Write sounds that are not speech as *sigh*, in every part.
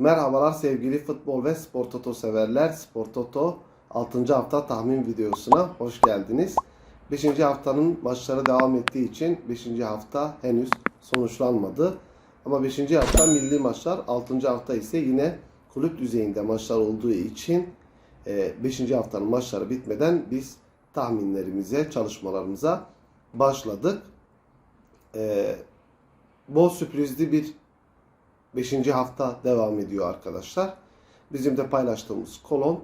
Merhabalar sevgili futbol ve spor toto severler. Spor toto 6. hafta tahmin videosuna hoş geldiniz. 5. haftanın maçları devam ettiği için 5. hafta henüz sonuçlanmadı. Ama 5. hafta milli maçlar, 6. hafta ise yine kulüp düzeyinde maçlar olduğu için 5. haftanın maçları bitmeden biz tahminlerimize, çalışmalarımıza başladık. Ee, bol sürprizli bir 5. hafta devam ediyor arkadaşlar. Bizim de paylaştığımız kolon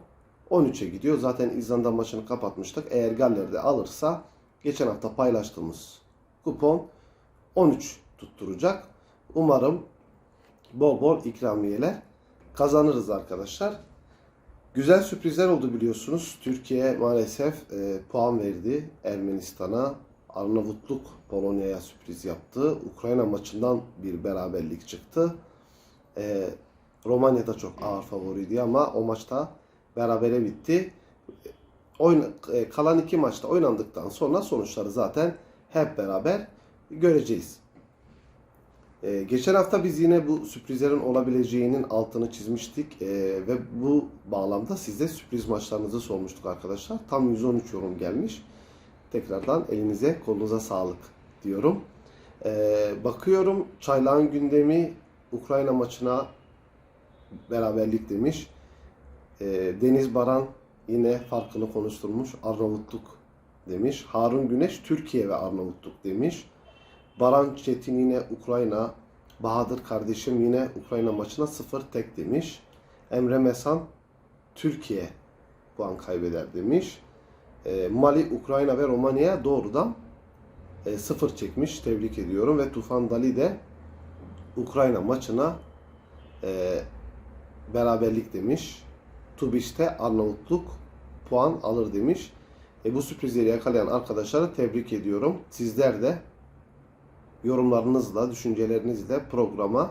13'e gidiyor. Zaten İzlanda maçını kapatmıştık. Eğer Galler'de alırsa geçen hafta paylaştığımız kupon 13 tutturacak. Umarım bol bol ikramiyeler kazanırız arkadaşlar. Güzel sürprizler oldu biliyorsunuz. Türkiye maalesef e, puan verdi Ermenistan'a. Arnavutluk Polonya'ya sürpriz yaptı. Ukrayna maçından bir beraberlik çıktı. E, Romanya da çok ağır favoriydi ama o maçta berabere bitti. Oyna, e, kalan iki maçta oynandıktan sonra sonuçları zaten hep beraber göreceğiz. Ee, geçen hafta biz yine bu sürprizlerin olabileceğinin altını çizmiştik Ee, ve bu bağlamda size sürpriz maçlarınızı sormuştuk arkadaşlar. Tam 113 yorum gelmiş. Tekrardan elinize kolunuza sağlık diyorum. Ee, bakıyorum Çaylağın gündemi Ukrayna maçına beraberlik demiş. Ee, Deniz Baran yine farkını konuşturmuş. Arnavutluk demiş. Harun Güneş Türkiye ve Arnavutluk demiş. Baran Çetin yine Ukrayna. Bahadır kardeşim yine Ukrayna maçına sıfır tek demiş. Emre Mesan Türkiye puan kaybeder demiş. Ee, Mali, Ukrayna ve Romanya doğrudan e, sıfır çekmiş. Tebrik ediyorum. Ve Tufan Dali de Ukrayna maçına e, beraberlik demiş. Tubiş'te Arnavutluk puan alır demiş. E, bu sürprizleri yakalayan arkadaşları tebrik ediyorum. Sizler de yorumlarınızla, düşüncelerinizle programa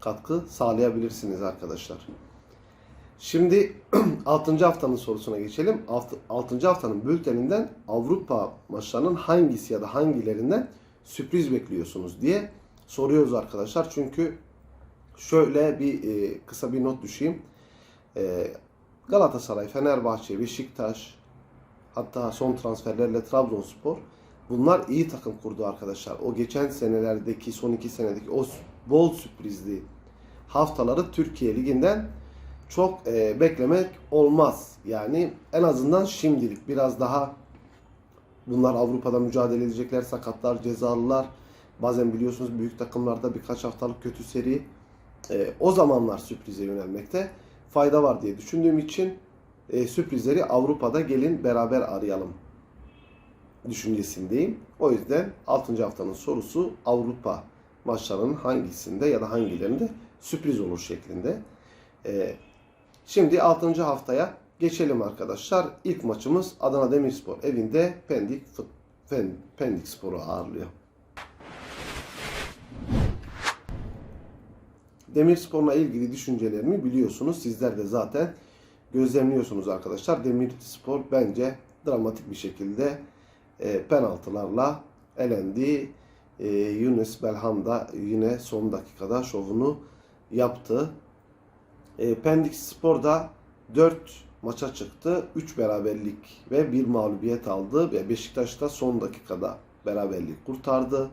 katkı sağlayabilirsiniz arkadaşlar. Şimdi *clears throat* 6. haftanın sorusuna geçelim. 6. haftanın bülteninden Avrupa maçlarının hangisi ya da hangilerinden sürpriz bekliyorsunuz diye soruyoruz arkadaşlar. Çünkü şöyle bir e, kısa bir not düşeyim. E, Galatasaray, Fenerbahçe, Beşiktaş, hatta son transferlerle Trabzonspor bunlar iyi takım kurdu arkadaşlar. O geçen senelerdeki, son iki senedeki o bol sürprizli haftaları Türkiye Ligi'nden çok e, beklemek olmaz. Yani en azından şimdilik biraz daha bunlar Avrupa'da mücadele edecekler. Sakatlar, cezalılar. Bazen biliyorsunuz büyük takımlarda birkaç haftalık kötü seri. E, o zamanlar sürprize yönelmekte fayda var diye düşündüğüm için e, sürprizleri Avrupa'da gelin beraber arayalım düşüncesindeyim. O yüzden 6. haftanın sorusu Avrupa maçlarının hangisinde ya da hangilerinde sürpriz olur şeklinde. Ee, şimdi 6. haftaya geçelim arkadaşlar. İlk maçımız Adana Demirspor evinde Pendik Pendik Spor'u ağırlıyor. Demirspor'la ilgili düşüncelerimi biliyorsunuz. Sizler de zaten gözlemliyorsunuz arkadaşlar. Demirspor bence dramatik bir şekilde e, penaltılarla elendi. E, Yunus Belham da yine son dakikada şovunu yaptı. E, Pendik Spor da 4 maça çıktı. 3 beraberlik ve 1 mağlubiyet aldı. Ve Beşiktaş da son dakikada beraberlik kurtardı.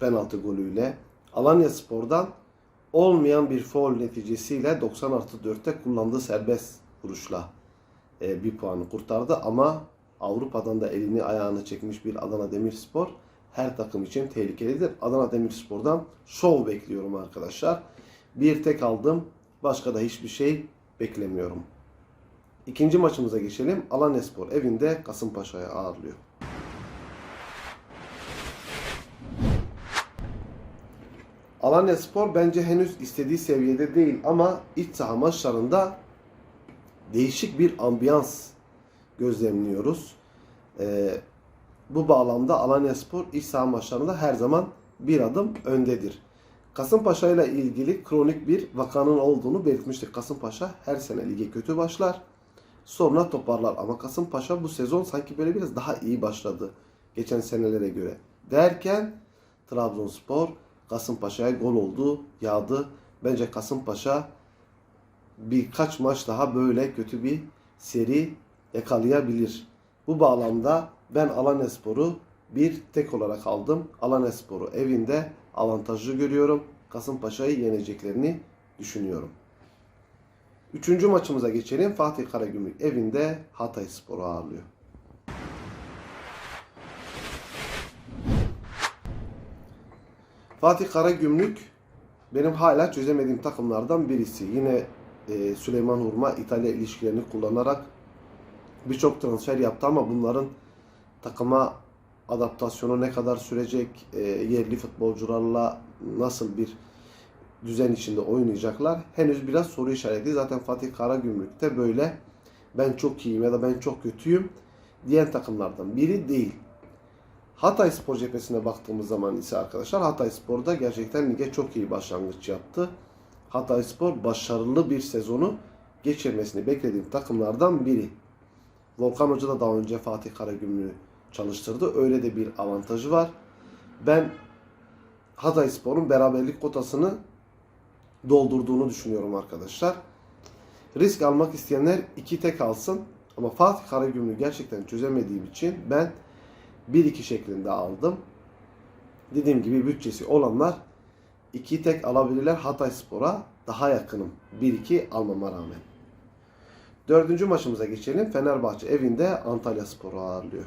Penaltı golüyle. Alanya Spor'dan olmayan bir foul neticesiyle 90 artı 4'te kullandığı serbest vuruşla e, bir puanı kurtardı. Ama Avrupa'dan da elini ayağını çekmiş bir Adana Demirspor her takım için tehlikelidir. Adana Demirspor'dan şov bekliyorum arkadaşlar. Bir tek aldım. Başka da hiçbir şey beklemiyorum. İkinci maçımıza geçelim. Alanyaspor evinde Kasımpaşa'ya ağırlıyor. Alanyaspor bence henüz istediği seviyede değil ama iç saha maçlarında değişik bir ambiyans gözlemliyoruz. Ee, bu bağlamda Alanyaspor iç saha maçlarında her zaman bir adım öndedir. Kasımpaşa ile ilgili kronik bir vakanın olduğunu belirtmiştik. Kasımpaşa her sene lige kötü başlar. Sonra toparlar. Ama Kasımpaşa bu sezon sanki böyle biraz daha iyi başladı. Geçen senelere göre. Derken Trabzonspor Kasımpaşa'ya gol oldu, yağdı. Bence Kasımpaşa birkaç maç daha böyle kötü bir seri yakalayabilir. Bu bağlamda ben Alanyaspor'u bir tek olarak aldım. Alanyaspor'u evinde avantajlı görüyorum. Kasımpaşa'yı yeneceklerini düşünüyorum. Üçüncü maçımıza geçelim. Fatih Karagümrük evinde Hatay Spor'u ağırlıyor. Fatih Karagümrük benim hala çözemediğim takımlardan birisi. Yine e, Süleyman Hurma İtalya ilişkilerini kullanarak birçok transfer yaptı ama bunların takıma adaptasyonu ne kadar sürecek, e, yerli futbolcularla nasıl bir düzen içinde oynayacaklar henüz biraz soru işareti. Zaten Fatih Karagümrük'te böyle ben çok iyiyim ya da ben çok kötüyüm diyen takımlardan biri değil. Hatay Spor cephesine baktığımız zaman ise arkadaşlar Hatay Spor'da gerçekten lige çok iyi başlangıç yaptı. Hatay Spor başarılı bir sezonu geçirmesini beklediğim takımlardan biri. Volkan Hoca da daha önce Fatih Karagümrük'ü çalıştırdı. Öyle de bir avantajı var. Ben Hatay Spor'un beraberlik kotasını doldurduğunu düşünüyorum arkadaşlar. Risk almak isteyenler iki tek alsın. Ama Fatih Karagümrük'ü gerçekten çözemediğim için ben 1-2 şeklinde aldım. Dediğim gibi bütçesi olanlar iki tek alabilirler. Hatay Spor'a daha yakınım. 1-2 almama rağmen. Dördüncü maçımıza geçelim. Fenerbahçe evinde Antalya Spor'u ağırlıyor.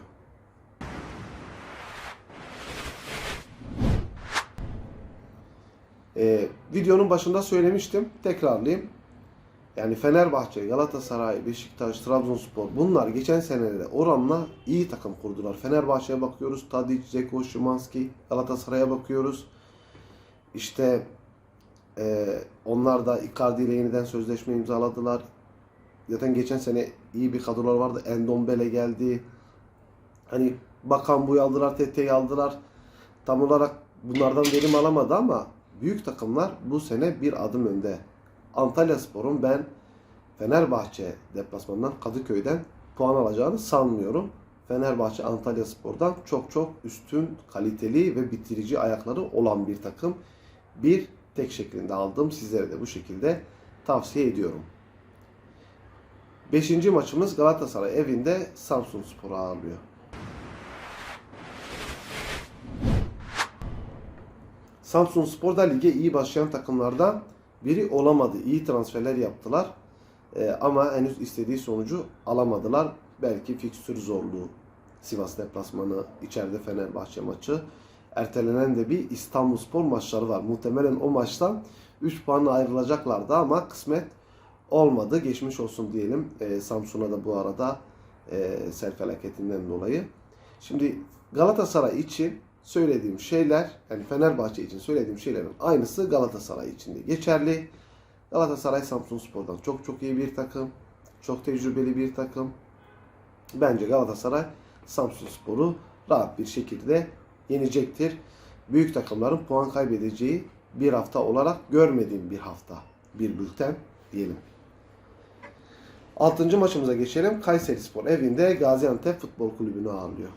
Ee, videonun başında söylemiştim. Tekrarlayayım. Yani Fenerbahçe, Galatasaray, Beşiktaş, Trabzonspor bunlar geçen senelerde oranla iyi takım kurdular. Fenerbahçe'ye bakıyoruz. Tadic, Zeko, Şimanski. Galatasaray'a bakıyoruz. İşte e, onlar da Icardi ile yeniden sözleşme imzaladılar. Zaten geçen sene iyi bir kadrolar vardı. Endombele geldi. Hani Bakan Bu'yu aldılar, Tete'yi aldılar. Tam olarak bunlardan verim alamadı ama büyük takımlar bu sene bir adım önde. Antalya Spor'un ben Fenerbahçe deplasmanından Kadıköy'den puan alacağını sanmıyorum. Fenerbahçe Antalya Spor'dan çok çok üstün, kaliteli ve bitirici ayakları olan bir takım. Bir tek şeklinde aldım. Sizlere de bu şekilde tavsiye ediyorum. Beşinci maçımız Galatasaray evinde Samsun Spor'u ağırlıyor. Samsun Spor da lige iyi başlayan takımlardan biri olamadı. İyi transferler yaptılar. Ee, ama henüz istediği sonucu alamadılar. Belki fikstür zorluğu. Sivas deplasmanı, içeride Fenerbahçe maçı. Ertelenen de bir İstanbul Spor maçları var. Muhtemelen o maçtan 3 puanla ayrılacaklardı ama kısmet olmadı. Geçmiş olsun diyelim. Ee, Samsun'a da bu arada e, sel felaketinden dolayı. Şimdi Galatasaray için söylediğim şeyler, yani Fenerbahçe için söylediğim şeylerin aynısı Galatasaray için de geçerli. Galatasaray Samsun Spor'dan çok çok iyi bir takım. Çok tecrübeli bir takım. Bence Galatasaray Samsun Spor'u rahat bir şekilde yenecektir. Büyük takımların puan kaybedeceği bir hafta olarak görmediğim bir hafta. Bir bülten diyelim. Altıncı maçımıza geçelim. Kayseri Spor evinde Gaziantep Futbol Kulübü'nü ağırlıyor.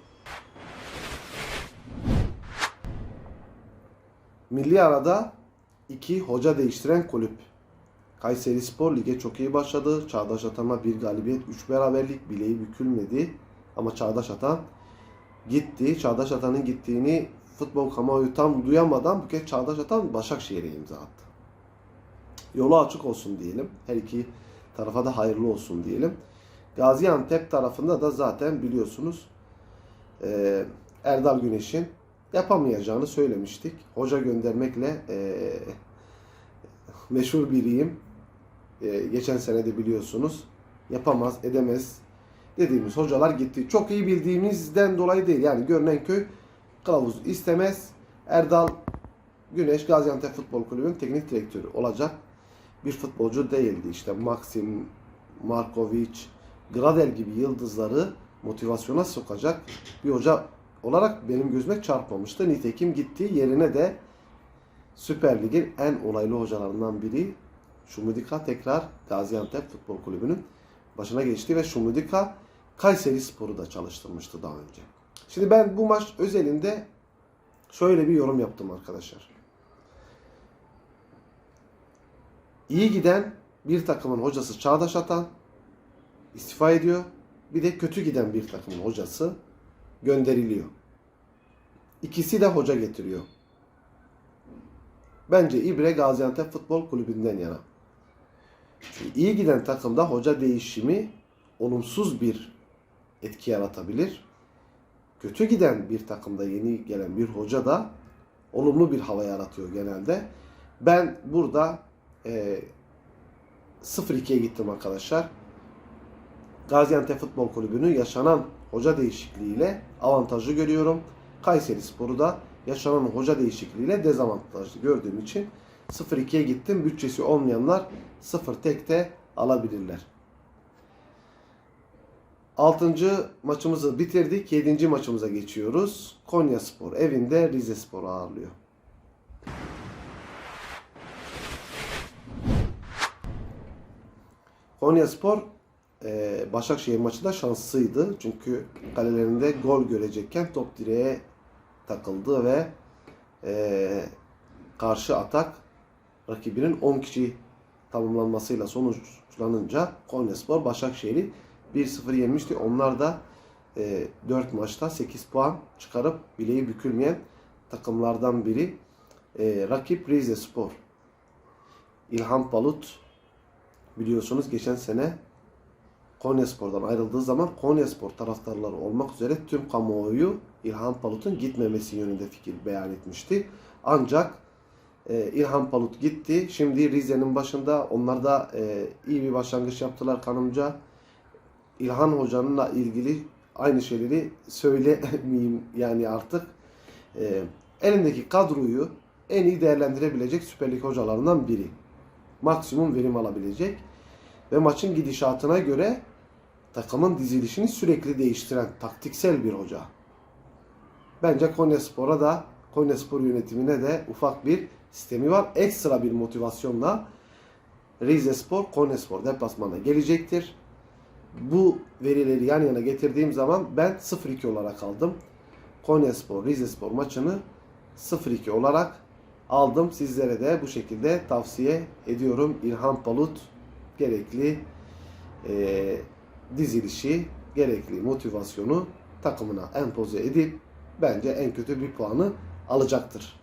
Milli arada iki hoca değiştiren kulüp. Kayseri Spor lige çok iyi başladı. Çağdaş Atan'a bir galibiyet, üç beraberlik bileği bükülmedi. Ama Çağdaş Atan gitti. Çağdaş Atan'ın gittiğini futbol kamuoyu tam duyamadan bu kez Çağdaş Atan Başakşehir'e imza attı. Yolu açık olsun diyelim. Her iki tarafa da hayırlı olsun diyelim. Gaziantep tarafında da zaten biliyorsunuz Erdal Güneş'in yapamayacağını söylemiştik. Hoca göndermekle e, meşhur biriyim. E, geçen sene de biliyorsunuz yapamaz, edemez dediğimiz hocalar gitti. Çok iyi bildiğimizden dolayı değil. Yani görünen köy kılavuz istemez. Erdal Güneş Gaziantep Futbol Kulübü'nün teknik direktörü olacak bir futbolcu değildi. İşte Maxim, Markovic, Gradel gibi yıldızları motivasyona sokacak bir hoca olarak benim gözüme çarpmamıştı. Nitekim gitti yerine de Süper Lig'in en olaylı hocalarından biri Şumudika tekrar Gaziantep Futbol Kulübü'nün başına geçti ve Şumudika Kayseri Spor'u da çalıştırmıştı daha önce. Şimdi ben bu maç özelinde şöyle bir yorum yaptım arkadaşlar. İyi giden bir takımın hocası Çağdaş Atan istifa ediyor. Bir de kötü giden bir takımın hocası gönderiliyor. İkisi de hoca getiriyor. Bence İbre Gaziantep Futbol Kulübü'nden yana. Çünkü iyi giden takımda hoca değişimi olumsuz bir etki yaratabilir. Kötü giden bir takımda yeni gelen bir hoca da olumlu bir hava yaratıyor genelde. Ben burada e, 0-2'ye gittim arkadaşlar. Gaziantep Futbol Kulübü'nü yaşanan hoca değişikliğiyle avantajlı görüyorum. Kayseri Spor'u da yaşanan hoca değişikliğiyle dezavantajlı gördüğüm için 0-2'ye gittim. Bütçesi olmayanlar 0 tekte alabilirler. 6. maçımızı bitirdik. 7. maçımıza geçiyoruz. Konya Spor evinde Rize Spor'u ağırlıyor. Konya Spor e, Başakşehir maçında şanslıydı. Çünkü kalelerinde gol görecekken top direğe takıldı ve e, karşı atak rakibinin 10 kişi tamamlanmasıyla sonuçlanınca Konyaspor Başakşehir'i 1-0 yenmişti. Onlar da e, 4 maçta 8 puan çıkarıp bileği bükülmeyen takımlardan biri. E, rakip Rize Spor. İlhan Palut biliyorsunuz geçen sene Konyaspor'dan ayrıldığı zaman Konyaspor taraftarları olmak üzere tüm kamuoyu İlhan Palut'un gitmemesi yönünde fikir beyan etmişti. Ancak e, İlhan Palut gitti. Şimdi Rize'nin başında onlar da e, iyi bir başlangıç yaptılar kanımca. İlhan Hoca'nınla ilgili aynı şeyleri söylemeyeyim *laughs* yani artık. E, elindeki kadroyu en iyi değerlendirebilecek Süper Lig hocalarından biri. Maksimum verim alabilecek ve maçın gidişatına göre takımın dizilişini sürekli değiştiren taktiksel bir hoca. Bence Konyaspor'a da Konyaspor yönetimine de ufak bir sistemi var. Ekstra bir motivasyonla Rize Spor, Konyaspor deplasmana gelecektir. Bu verileri yan yana getirdiğim zaman ben 0-2 olarak aldım. Konyaspor, Rizespor maçını 0-2 olarak aldım. Sizlere de bu şekilde tavsiye ediyorum. İlhan Palut gerekli e, dizilişi, gerekli motivasyonu takımına empoze edip bence en kötü bir puanı alacaktır.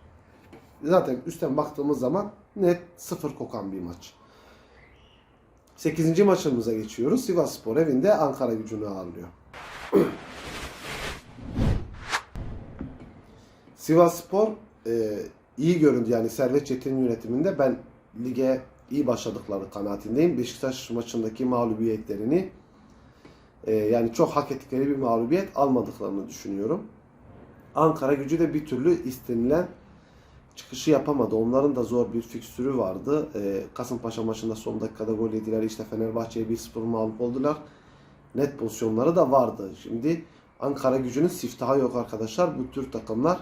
Zaten üstten baktığımız zaman net sıfır kokan bir maç. 8. maçımıza geçiyoruz. Sivas Spor evinde Ankara gücünü ağırlıyor. *clears throat* Sivas Spor e, iyi göründü yani Servet Çetin'in yönetiminde ben lige iyi başladıkları kanaatindeyim. Beşiktaş maçındaki mağlubiyetlerini e, yani çok hak ettikleri bir mağlubiyet almadıklarını düşünüyorum. Ankara gücü de bir türlü istenilen çıkışı yapamadı. Onların da zor bir fikstürü vardı. E, Kasımpaşa maçında son dakikada gol yediler. İşte Fenerbahçe'ye 1-0 mağlup oldular. Net pozisyonları da vardı. Şimdi Ankara gücünün siftahı yok arkadaşlar. Bu tür takımlar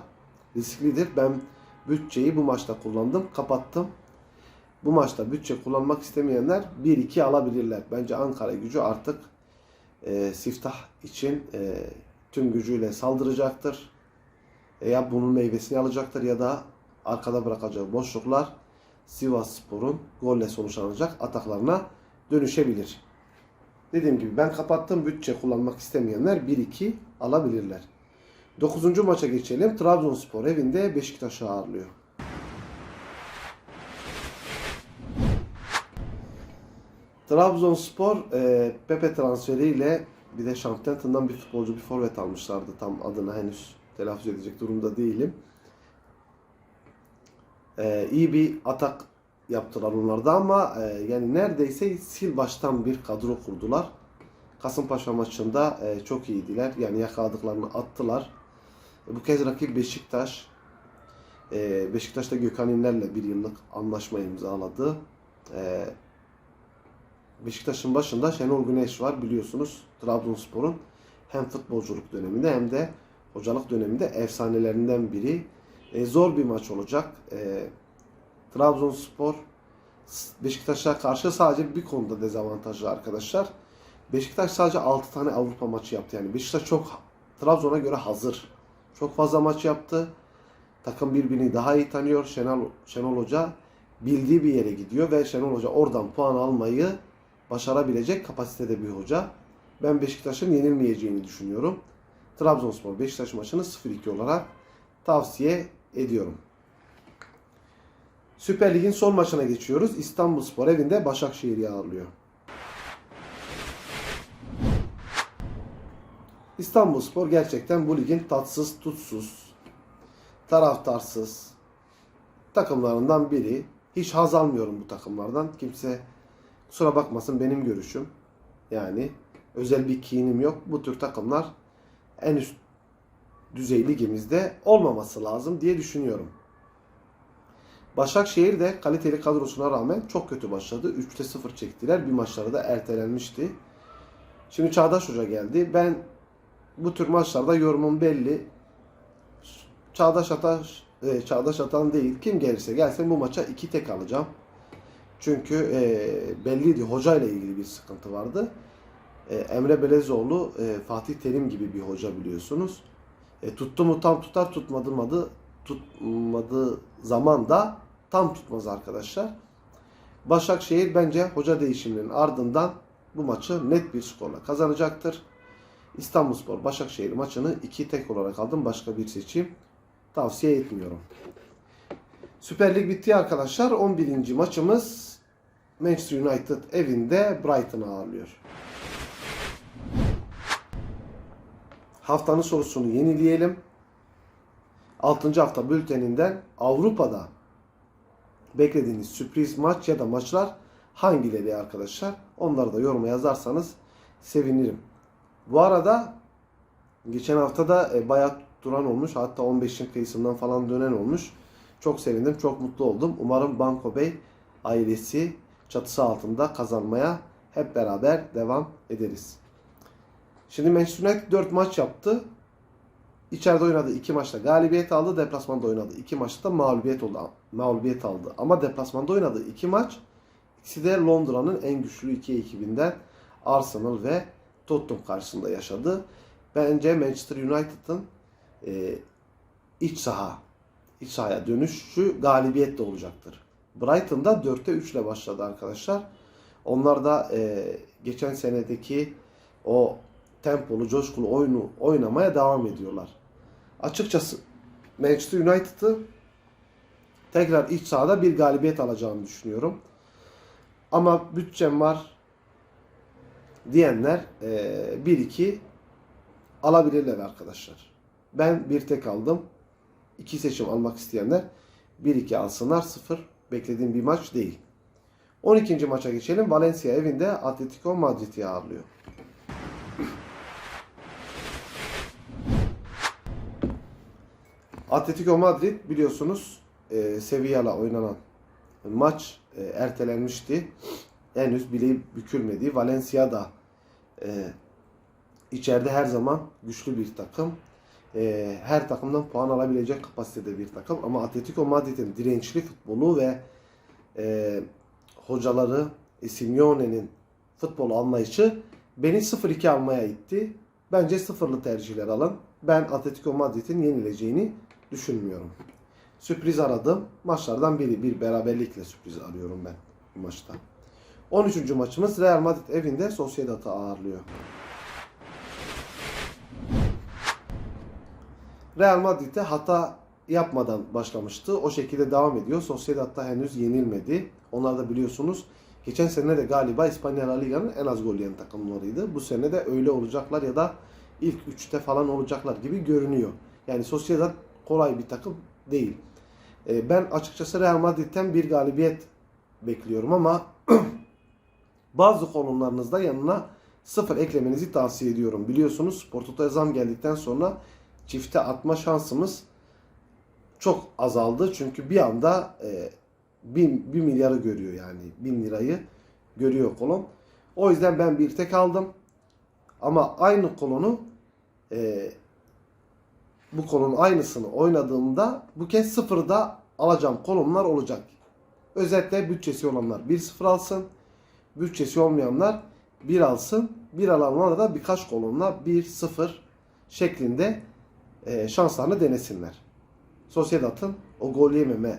risklidir. Ben bütçeyi bu maçta kullandım. Kapattım. Bu maçta bütçe kullanmak istemeyenler 1-2 alabilirler. Bence Ankara gücü artık e, siftah için e, tüm gücüyle saldıracaktır. E, ya bunun meyvesini alacaktır ya da arkada bırakacağı boşluklar Sivas Spor'un golle sonuçlanacak ataklarına dönüşebilir. Dediğim gibi ben kapattım. Bütçe kullanmak istemeyenler 1-2 alabilirler. 9. maça geçelim. Trabzonspor evinde Beşiktaş'ı ağırlıyor. Trabzonspor e, Pepe transferiyle bir de Southampton'dan bir futbolcu bir forvet almışlardı. Tam adını henüz telaffuz edecek durumda değilim. E, iyi bir atak yaptılar onlarda ama e, yani neredeyse sil baştan bir kadro kurdular. Kasımpaşa maçında e, çok iyiydiler. Yani yakaladıklarını attılar. E, bu kez rakip Beşiktaş. E, Beşiktaş'ta Gökhan İnler'le bir yıllık anlaşma imzaladı. E, Beşiktaş'ın başında Şenol Güneş var biliyorsunuz. Trabzonspor'un hem futbolculuk döneminde hem de hocalık döneminde efsanelerinden biri. E, zor bir maç olacak. E, Trabzonspor Beşiktaş'a karşı sadece bir konuda dezavantajlı arkadaşlar. Beşiktaş sadece 6 tane Avrupa maçı yaptı. Yani Beşiktaş çok Trabzon'a göre hazır. Çok fazla maç yaptı. Takım birbirini daha iyi tanıyor. Şenol, Şenol Hoca bildiği bir yere gidiyor ve Şenol Hoca oradan puan almayı başarabilecek kapasitede bir hoca. Ben Beşiktaş'ın yenilmeyeceğini düşünüyorum. Trabzonspor Beşiktaş maçını 0-2 olarak tavsiye ediyorum. Süper Lig'in son maçına geçiyoruz. İstanbulspor evinde Başakşehir'i ağırlıyor. İstanbulspor gerçekten bu ligin tatsız, tutsuz, taraftarsız takımlarından biri. Hiç haz almıyorum bu takımlardan. Kimse kusura bakmasın benim görüşüm. Yani özel bir kinim yok. Bu tür takımlar en üst düzey ligimizde olmaması lazım diye düşünüyorum. Başakşehir de kaliteli kadrosuna rağmen çok kötü başladı. 3'te 0 çektiler. Bir maçları da ertelenmişti. Şimdi Çağdaş Hoca geldi. Ben bu tür maçlarda yorumum belli. Çağdaş Ataş, e, Çağdaş Atan değil. Kim gelirse gelsin bu maça iki tek alacağım. Çünkü e, belliydi. Hoca ile ilgili bir sıkıntı vardı. E, Emre Belezoğlu e, Fatih Terim gibi bir hoca biliyorsunuz. E, tuttu mu tam tutar, tutmadı mı tutmadığı zaman da tam tutmaz arkadaşlar. Başakşehir bence hoca değişiminin ardından bu maçı net bir skorla kazanacaktır. İstanbulspor Başakşehir maçını iki tek olarak aldım. Başka bir seçim tavsiye etmiyorum. Süper Lig bitti arkadaşlar. 11. maçımız Manchester United evinde Brighton'ı ağırlıyor. Haftanın sorusunu yenileyelim. 6. hafta bülteninden Avrupa'da beklediğiniz sürpriz maç ya da maçlar hangileri arkadaşlar? Onları da yoruma yazarsanız sevinirim. Bu arada geçen hafta da e, bayağı duran olmuş. Hatta 15'in kıyısından falan dönen olmuş. Çok sevindim, çok mutlu oldum. Umarım Banko Bey ailesi çatısı altında kazanmaya hep beraber devam ederiz. Şimdi Manchester United 4 maç yaptı. İçeride oynadı 2 maçta galibiyet aldı. Deplasmanda oynadı 2 maçta mağlubiyet oldu. Mağlubiyet aldı. Ama deplasmanda oynadı 2 maç. İkisi de Londra'nın en güçlü iki ekibinden Arsenal ve Tottenham karşısında yaşadı. Bence Manchester United'ın e, iç saha iç sahaya dönüşü galibiyet de olacaktır. Brighton'da 4'te 3 ile başladı arkadaşlar. Onlar da e, geçen senedeki o tempolu, coşkulu oyunu oynamaya devam ediyorlar. Açıkçası Manchester United'ı tekrar iç sahada bir galibiyet alacağını düşünüyorum. Ama bütçem var diyenler e, 1-2 alabilirler arkadaşlar. Ben bir tek aldım. İki seçim almak isteyenler 1-2 alsınlar. 0 beklediğim bir maç değil. 12. maça geçelim. Valencia evinde Atletico Madrid'i ağırlıyor. Atletico Madrid biliyorsunuz e, Sevilla'la oynanan maç e, ertelenmişti. Henüz bile bükülmedi. Valencia da e, içeride her zaman güçlü bir takım. E, her takımdan puan alabilecek kapasitede bir takım. Ama Atletico Madrid'in dirençli futbolu ve e, hocaları e, Simeone'nin futbol anlayışı beni 0-2 almaya itti. Bence sıfırlı tercihler alın. Ben Atletico Madrid'in yenileceğini düşünmüyorum. Sürpriz aradım. Maçlardan biri. Bir beraberlikle sürpriz arıyorum ben bu maçta. 13. maçımız Real Madrid evinde Sociedad'ı ağırlıyor. Real Madrid'e hata yapmadan başlamıştı. O şekilde devam ediyor. Sociedad'da henüz yenilmedi. Onlar da biliyorsunuz geçen sene de galiba İspanya La Liga'nın en az gol yiyen takımlarıydı. Bu sene de öyle olacaklar ya da ilk üçte falan olacaklar gibi görünüyor. Yani Sociedad kolay bir takım değil. Ee, ben açıkçası Real Madrid'den bir galibiyet bekliyorum ama *clears throat* bazı konumlarınızda yanına sıfır eklemenizi tavsiye ediyorum. Biliyorsunuz Spor zam geldikten sonra çifte atma şansımız çok azaldı. Çünkü bir anda e, 1, 1 milyarı görüyor yani. 1000 lirayı görüyor kolon. O yüzden ben bir tek aldım. Ama aynı kolonu e, bu kolonun aynısını oynadığımda bu kez sıfırda alacağım kolonlar olacak. Özetle bütçesi olanlar 1-0 alsın. Bütçesi olmayanlar 1 alsın. 1 alanlar da birkaç kolonla 1-0 şeklinde e, şanslarını denesinler. Sociedad'ın o gol yememe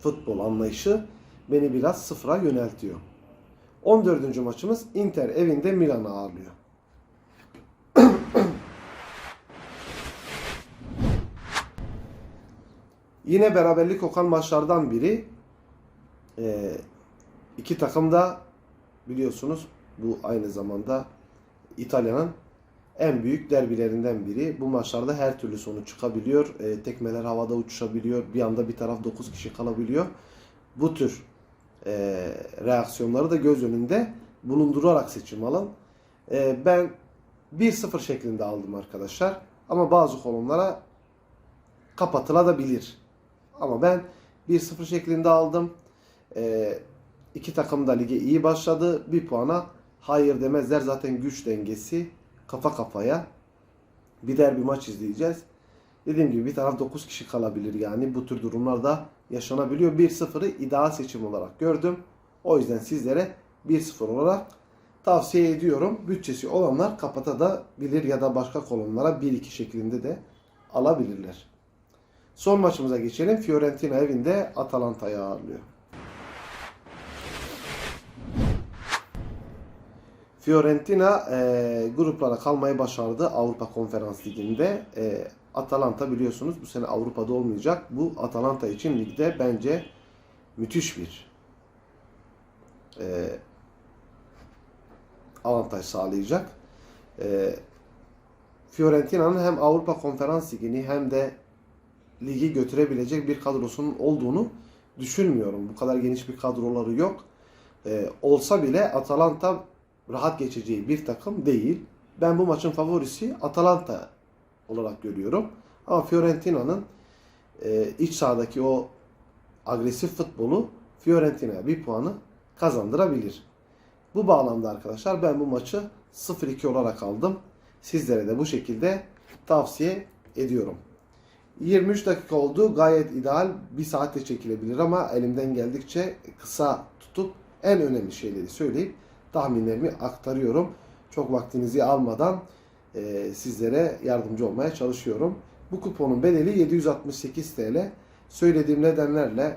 futbol anlayışı beni biraz sıfıra yöneltiyor. 14. maçımız Inter evinde Milan'ı ağırlıyor. *clears throat* Yine beraberlik kokan maçlardan biri. Ee, iki takım da biliyorsunuz bu aynı zamanda İtalya'nın en büyük derbilerinden biri. Bu maçlarda her türlü sonuç çıkabiliyor. Ee, tekmeler havada uçuşabiliyor. Bir anda bir taraf 9 kişi kalabiliyor. Bu tür e, reaksiyonları da göz önünde bulundurarak seçim alın. Ee, ben 1-0 şeklinde aldım arkadaşlar. Ama bazı kolonlara kapatılabilir. Ama ben 1-0 şeklinde aldım. Ee, iki takım da lige iyi başladı. Bir puana hayır demezler. Zaten güç dengesi kafa kafaya. Bir derbi maç izleyeceğiz. Dediğim gibi bir taraf 9 kişi kalabilir yani. Bu tür durumlarda yaşanabiliyor. 1-0'ı ideal seçim olarak gördüm. O yüzden sizlere 1-0 olarak tavsiye ediyorum. Bütçesi olanlar kapatabilir ya da başka kolonlara 1-2 şeklinde de alabilirler. Son maçımıza geçelim. Fiorentina evinde Atalanta'yı ağırlıyor. Fiorentina e, gruplara kalmayı başardı Avrupa Konferans Ligi'nde. E, Atalanta biliyorsunuz bu sene Avrupa'da olmayacak. Bu Atalanta için ligde bence müthiş bir e, avantaj sağlayacak. E, Fiorentina'nın hem Avrupa Konferans Ligi'ni hem de ligi götürebilecek bir kadrosunun olduğunu düşünmüyorum. Bu kadar geniş bir kadroları yok. Ee, olsa bile Atalanta rahat geçeceği bir takım değil. Ben bu maçın favorisi Atalanta olarak görüyorum. Ama Fiorentina'nın e, iç sahadaki o agresif futbolu Fiorentina'ya bir puanı kazandırabilir. Bu bağlamda arkadaşlar ben bu maçı 0-2 olarak aldım. Sizlere de bu şekilde tavsiye ediyorum. 23 dakika oldu. Gayet ideal. Bir saatte çekilebilir ama elimden geldikçe kısa tutup en önemli şeyleri söyleyip tahminlerimi aktarıyorum. Çok vaktinizi almadan e, sizlere yardımcı olmaya çalışıyorum. Bu kuponun bedeli 768 TL. Söylediğim nedenlerle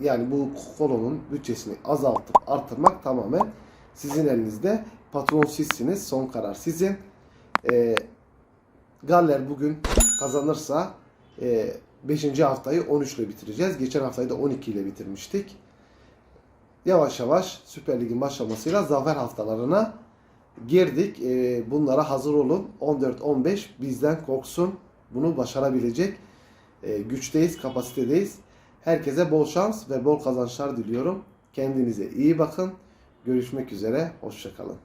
yani bu kolonun bütçesini azaltıp artırmak tamamen sizin elinizde. Patron sizsiniz. Son karar sizin. Eee Galler bugün kazanırsa 5. haftayı 13 ile bitireceğiz. Geçen haftayı da 12 ile bitirmiştik. Yavaş yavaş Süper Lig'in başlamasıyla zafer haftalarına girdik. E, Bunlara hazır olun. 14-15 bizden korksun. Bunu başarabilecek e, güçteyiz, kapasitedeyiz. Herkese bol şans ve bol kazançlar diliyorum. Kendinize iyi bakın. Görüşmek üzere. Hoşçakalın.